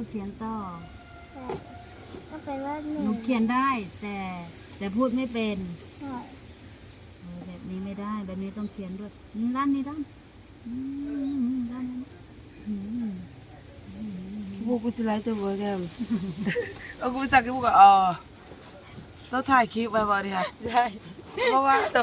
องเขียนต่อแต่ก็เป็นว่าหนึ่งนูเขียนได้แต่แต่พูดไม่เป็นใช่เออแบบนี้ไม่ได้แบบนี้ต้องเขียนด้วยอืมด้านนี้ด้านอืมด้านนี้อืมวกกูจะไลฟ์ตัวบอร์แกมเอากูไปสั่งให้ก็อ๋อต้องถ่ายคลิปไว้บ่ดิค่ะใช่เพราะว่า